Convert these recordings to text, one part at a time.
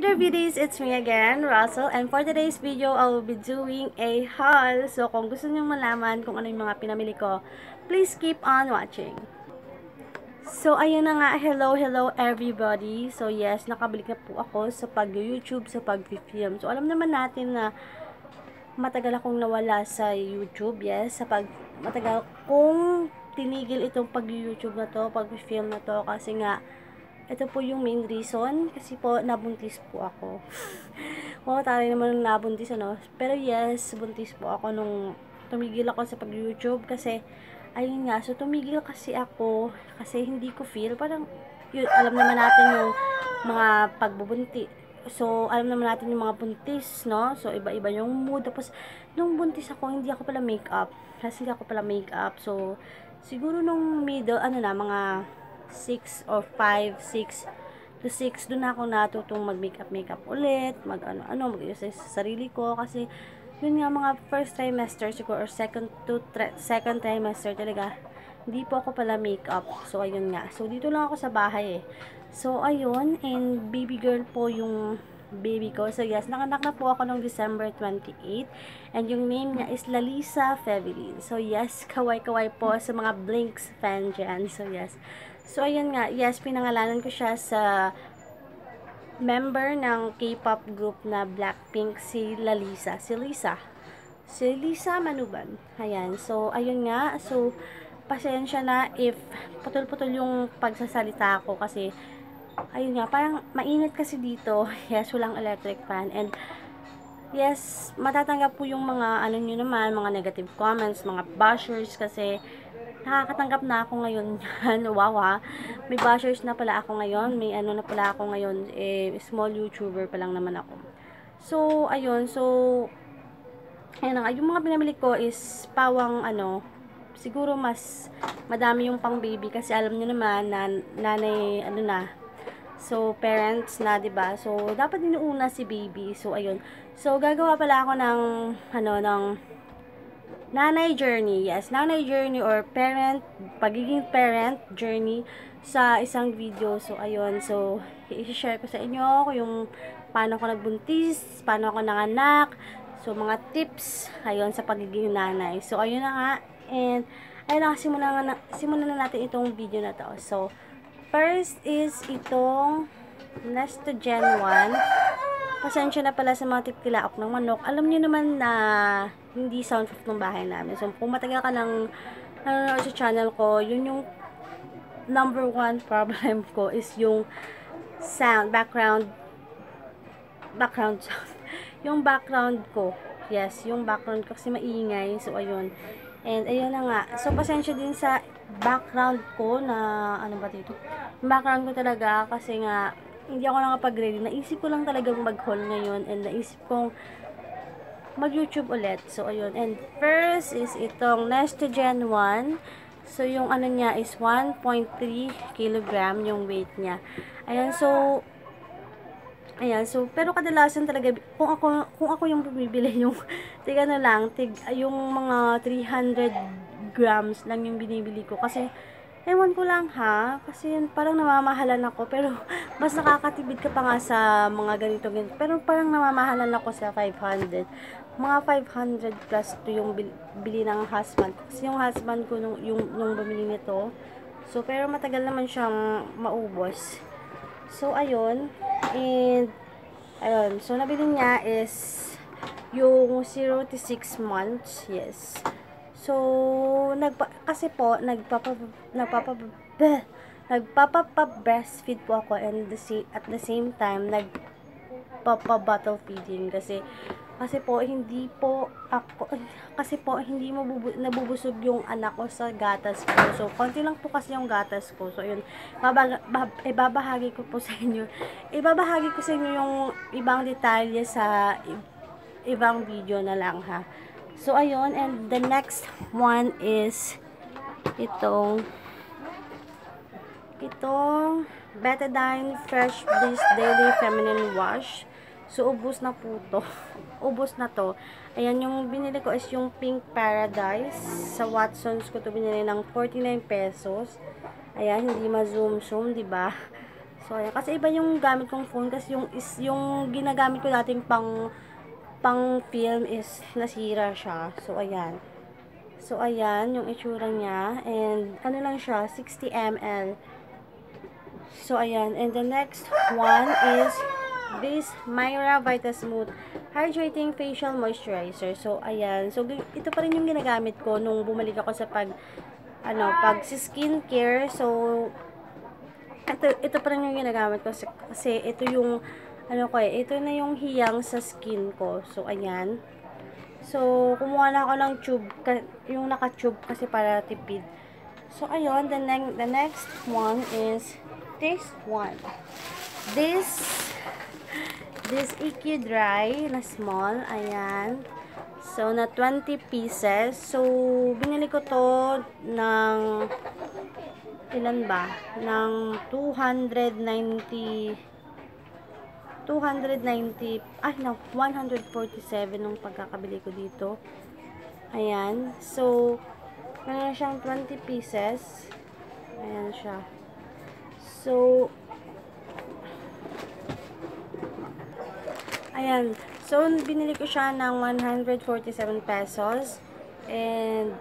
There beauties, it's me again, Russell, and for today's video, I will be doing a haul. So, kung gusto niyo malaman kung ano yung mga pinamili ko, please keep on watching. So, ayun na nga, hello, hello everybody. So, yes, nakabalik na po ako sa pag-YouTube, sa pag-film. So, alam naman natin na matagal akong nawala sa YouTube, yes, sa pag, matagal kong tinigil itong pag-YouTube na to, pag-film na to, kasi nga, ito po yung main reason kasi po nabuntis po ako. Oo, tayo naman nabuntis ano. Pero yes, buntis po ako nung tumigil ako sa pag-YouTube kasi ayun nga, so tumigil kasi ako kasi hindi ko feel parang yun, alam naman natin yung mga pagbubunti. So, alam naman natin yung mga buntis, no? So, iba-iba yung mood. Tapos, nung buntis ako, hindi ako pala make-up. Kasi hindi ako pala make-up. So, siguro nung middle, ano na, mga 6 or 5, 6 to 6, doon ako natutong mag-makeup makeup ulit, mag ano ano, mag sa sarili ko kasi yun nga mga first trimester siguro or second to second trimester talaga hindi po ako pala makeup. So ayun nga. So dito lang ako sa bahay eh. So ayun and baby girl po yung baby ko. So yes, nakanak na po ako noong December 28 and yung name niya is Lalisa Fevelin. So yes, kaway-kaway po sa mga Blinks fan dyan. So yes. So, ayan nga, yes, pinangalanan ko siya sa member ng K-pop group na Blackpink, si Lalisa. Si Lisa. Si Lisa Manuban. Ayan. So, ayun nga. So, pasensya na if putol-putol yung pagsasalita ko kasi ayun nga, parang mainit kasi dito. Yes, walang electric fan. And, yes, matatanggap po yung mga, ano nyo naman, mga negative comments, mga bashers kasi nakakatanggap na ako ngayon yan. wow ha. May bashers na pala ako ngayon. May ano na pala ako ngayon. Eh, small YouTuber pa lang naman ako. So, ayun. So, ayun nga. Yung mga pinamili ko is pawang ano, siguro mas madami yung pang baby kasi alam niyo naman na nanay ano na So, parents na, 'di ba? So, dapat inuuna si baby. So, ayun. So, gagawa pala ako ng ano ng nanay journey. Yes, nanay journey or parent, pagiging parent journey sa isang video. So, ayun. So, i-share ko sa inyo yung paano ako nagbuntis, paano ako nanganak, so, mga tips, ayun, sa pagiging nanay. So, ayun na nga. And, ayun na, simulan na, simulan na natin itong video na to. So, first is itong Nesto Gen 1 pasensya na pala sa mga tipkilaok ng manok. Alam niyo naman na hindi soundproof ng bahay namin. So, kung matagal ka ng nanonood sa channel ko, yun yung number one problem ko is yung sound, background, background sound. yung background ko. Yes, yung background ko kasi maingay. So, ayun. And, ayun na nga. So, pasensya din sa background ko na, ano ba dito? Background ko talaga kasi nga, hindi ako nakapag-ready. Naisip ko lang talagang mag-haul ngayon and naisip kong mag-YouTube ulit. So, ayun. And first is itong Nestogen 1. So, yung ano niya is 1.3 kilogram yung weight niya. Ayan, so, ayan, so, pero kadalasan talaga, kung ako, kung ako yung bumibili yung, tig ano lang, tig, yung mga 300 grams lang yung binibili ko. Kasi, Ewan ko lang ha, kasi parang namamahalan ako, pero mas nakakatibid ka pa nga sa mga ganito, ganito. Pero parang namamahalan ako sa 500. Mga 500 plus to yung bili, ng husband. Kasi yung husband ko nung, yung, nung bumili nito. So, pero matagal naman siyang maubos. So, ayun. And, ayun. So, nabili niya is yung 0 to 6 months. Yes. So, nagpa, kasi po, nagpapa, nagpapa, bleh, nagpapa-breastfeed po ako and the, at the same time, nagpapa-bottle feeding kasi, kasi po, hindi po ako, kasi po, hindi mabubu, nabubusog yung anak ko sa gatas ko. So, konti lang po kasi yung gatas ko. So, yun, ibabahagi ko po sa inyo, ibabahagi ko sa inyo yung ibang detalye sa ibang video na lang ha. So, ayun. And the next one is itong itong Betadine Fresh Bliss Daily Feminine Wash. So, ubos na po to. ubos na to. Ayan, yung binili ko is yung Pink Paradise. Sa Watsons ko to binili ng 49 pesos. Ayan, hindi ma-zoom-zoom, ba diba? So, ayan. Kasi iba yung gamit kong phone. Kasi yung, is, yung ginagamit ko dating pang, pang film is nasira siya. So, ayan. So, ayan, yung itsura niya. And, ano lang siya, 60 ml. So, ayan. And the next one is this Myra Vita Smooth Hydrating Facial Moisturizer. So, ayan. So, ito pa rin yung ginagamit ko nung bumalik ako sa pag, ano, pag si skincare. So, ito, ito pa rin yung ginagamit ko. Kasi, ito yung, ano ko eh, ito na yung hiyang sa skin ko. So, ayan. So, kumuha na ako ng tube, yung naka-tube kasi para tipid. So, ayun, the, ne the next one is this one. This, this EQ Dry na small, ayan. So, na 20 pieces. So, binili ko to ng, ilan ba? Ng 290 290, ah no, 147 nung pagkakabili ko dito. Ayan. So, meron siyang 20 pieces. Ayan siya. So, ayan. So, binili ko siya ng 147 pesos. And,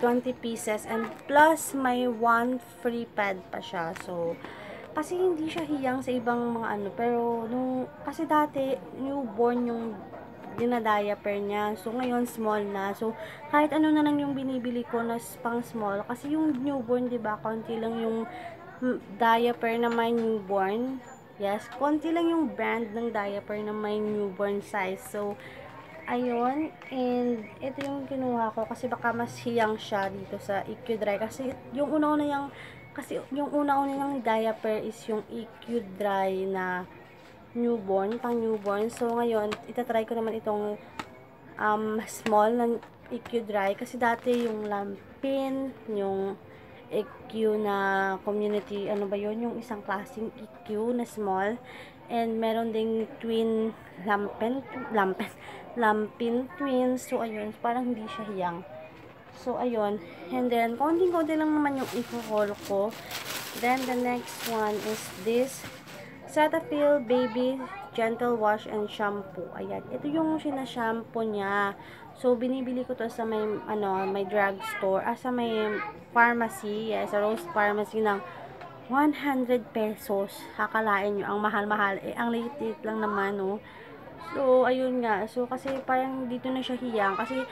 20 pieces. And, plus, may one free pad pa siya. So, kasi hindi siya hiyang sa ibang mga ano. Pero, nung, kasi dati, newborn yung dinadiaper niya. So, ngayon, small na. So, kahit ano na lang yung binibili ko na pang small. Kasi yung newborn, di ba konti lang yung diaper na may newborn. Yes, konti lang yung brand ng diaper na may newborn size. So, ayun. And, ito yung kinuha ko. Kasi baka mas hiyang siya dito sa EQ Dry. Kasi, yung una-una yung kasi yung una-una niyang diaper is yung EQ Dry na newborn, pang newborn. So ngayon, itatry ko naman itong um, small na EQ Dry. Kasi dati yung Lampin, yung EQ na community, ano ba yun? Yung isang klaseng EQ na small. And meron ding twin Lampin, Lampin, Lampin twins. So ayun, parang hindi siya hiyang. So, ayun. And then, konting-konti lang naman yung i-haul ko. Then, the next one is this Cetaphil Baby Gentle Wash and Shampoo. Ayan. Ito yung sinashampoo niya. So, binibili ko to sa may, ano, may drugstore. Ah, sa may pharmacy. Yes, sa Rose Pharmacy ng 100 pesos. Hakalain nyo. Ang mahal-mahal. Eh, ang liit lang naman, no. So, ayun nga. So, kasi parang dito na siya hiyang. Kasi,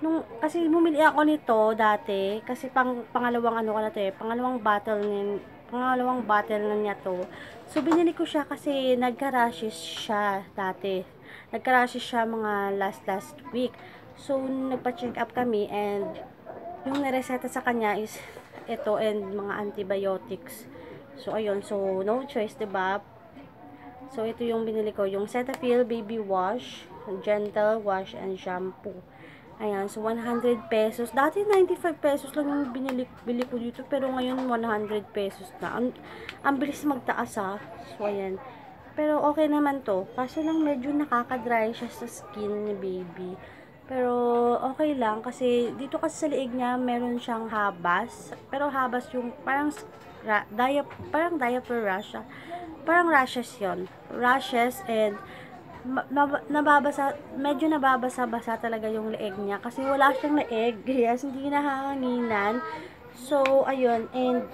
nung kasi bumili ako nito dati kasi pang pangalawang ano ko na to eh, pangalawang bottle nin, pangalawang bottle na niya to. So binili ko siya kasi nagka-rashes siya dati. Nagka-rashes siya mga last last week. So nagpa-check up kami and yung nareseta sa kanya is ito and mga antibiotics. So ayun, so no choice, ba? So ito yung binili ko, yung Cetaphil baby wash, gentle wash and shampoo. Ayan, so 100 pesos. Dati 95 pesos lang yung binili bili ko dito, pero ngayon 100 pesos na. Ang, ang bilis magtaas ha. So, ayan. Pero okay naman to. Kaso lang medyo nakaka-dry siya sa skin ni baby. Pero okay lang kasi dito kasi sa liig niya meron siyang habas. Pero habas yung parang ra, parang diaper rash. Parang rashes yon Rashes and nababasa, medyo nababasa-basa talaga yung leeg niya kasi wala siyang leeg, yes, hindi nahanginan. So, ayun, and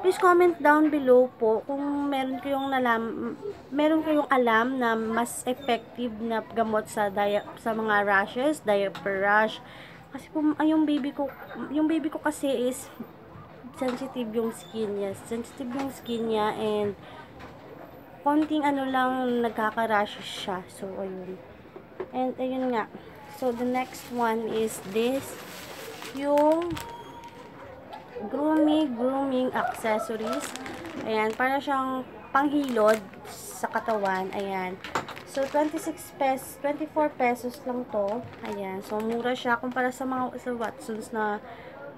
please comment down below po kung meron kayong nalam, meron kayong alam na mas effective na gamot sa dia, sa mga rashes, diaper rash. Kasi po, yung baby ko, yung baby ko kasi is sensitive yung skin niya. Sensitive yung skin niya and konting ano lang nagkaka-rash siya. So, ayun. And, ayun nga. So, the next one is this. Yung grooming, grooming accessories. Ayan, para siyang panghilod sa katawan. Ayan. So, 26 pesos, 24 pesos lang to. Ayan. So, mura siya kumpara sa mga sa Watsons na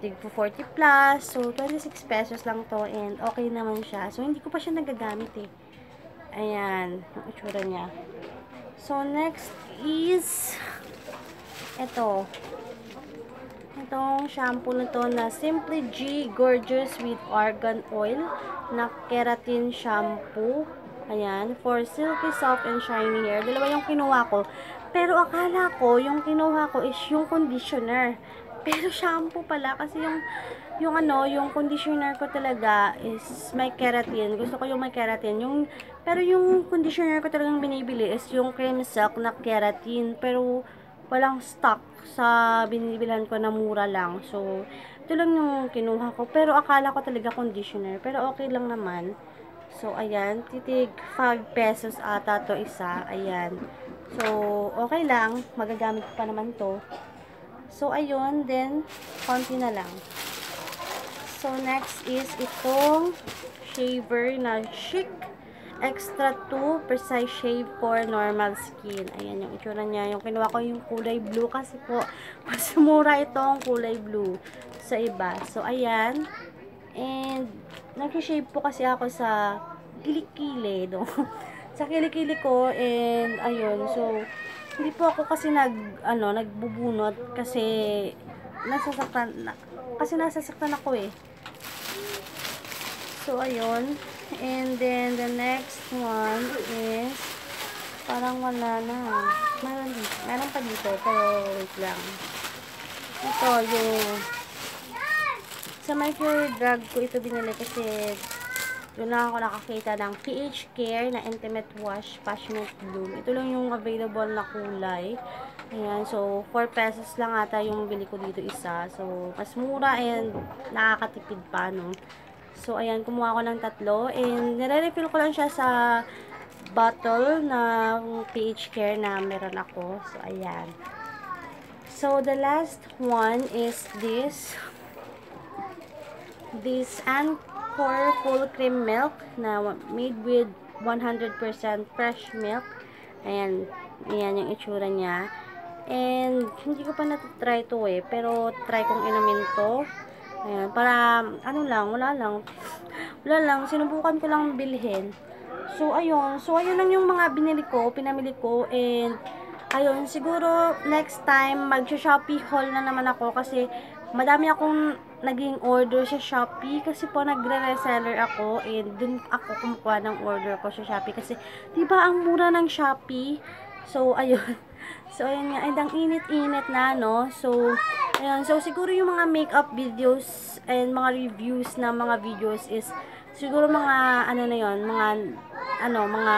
tig 40 plus. So, 26 pesos lang to and okay naman siya. So, hindi ko pa siya nagagamit eh. Ayan, ang itsura niya. So, next is ito. Ito itong shampoo na to na Simply G Gorgeous with Argan Oil na keratin shampoo. Ayan, for silky, soft, and shiny hair. Dalawa yung kinuha ko. Pero akala ko, yung kinuha ko is yung conditioner. Pero shampoo pala kasi yung yung ano, yung conditioner ko talaga is may keratin. Gusto ko yung may keratin. Yung pero yung conditioner ko talagang binibili is yung cream silk na keratin. Pero walang stock sa binibilan ko na mura lang. So, ito lang yung kinuha ko. Pero akala ko talaga conditioner. Pero okay lang naman. So, ayan. Titig 5 pesos ata to isa. Ayan. So, okay lang. Magagamit pa naman to. So, ayun. Then, konti na lang. So, next is itong shaver na chic extra 2 precise shave for normal skin. Ayan yung itsura niya. Yung kinuha ko yung kulay blue kasi po mas mura itong kulay blue sa iba. So, ayan. And, nag-shave po kasi ako sa kilikili. No? sa kilikili ko. And, ayun. So, hindi po ako kasi nag, ano, nagbubunot kasi nasasaktan, na, kasi nasasaktan ako eh. So, ayun. And then, the next one is, parang wala na. Meron, meron pa dito, pero wait lang. Ito, yung, sa my favorite drug ko ito binili kasi doon lang ako nakakita ng PH Care na Intimate Wash Passionate Bloom. Ito lang yung available na kulay. Ayan, so 4 pesos lang ata yung bili ko dito isa. So, mas mura and nakakatipid pa, no? So, ayan, kumuha ko ng tatlo. And, nire-refill ko lang siya sa bottle na PH Care na meron ako. So, ayan. So, the last one is this. This Anchor Full Cream Milk na made with 100% fresh milk. Ayan. Ayan yung itsura niya. And, hindi ko pa natitry to eh. Pero, try kong inumin to. Ayan. Para, ano lang, wala lang. Wala lang. Sinubukan ko lang bilhin. So, ayun. So, ayun lang yung mga binili ko, pinamili ko. And, ayun, siguro, next time, mag-Shopee haul na naman ako. Kasi, madami akong naging order sa Shopee. Kasi po, nagre-reseller ako. And, dun ako kumukuha ng order ko sa Shopee. Kasi, di ba ang mura ng Shopee? So, ayun. So, ayun nga. And, ang init-init na, no? So, ayun. So, siguro yung mga makeup videos and mga reviews na mga videos is, siguro mga, ano na yon mga, ano, mga,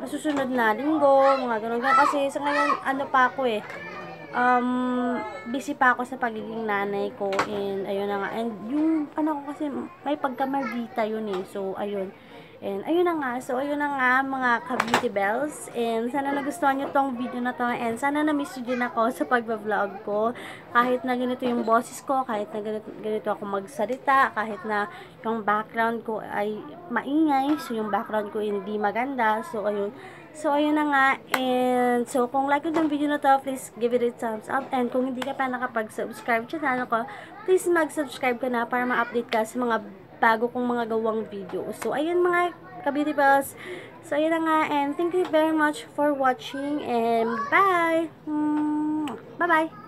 masusunod na linggo, mga ganun. Kasi, sa ngayon, ano pa ako eh, um, busy pa ako sa pagiging nanay ko and ayun na nga and yung ano ko kasi may pagkamaldita yun eh so ayun and ayun na nga so ayun na nga mga ka-beauty bells and sana nagustuhan nyo tong video na to and sana na-miss nyo din ako sa pagba-vlog ko kahit na ganito yung boses ko kahit na ganito, ganito ako magsalita kahit na yung background ko ay maingay so yung background ko hindi maganda so ayun So, ayun na nga. And, so, kung like yung video na to, please give it a thumbs up. And, kung hindi ka pa nakapag-subscribe channel ko, please mag-subscribe ka na para ma-update ka sa mga bago kong mga gawang video. So, ayun mga ka-beauty bells. So, ayun na nga. And, thank you very much for watching. And, bye! Bye-bye!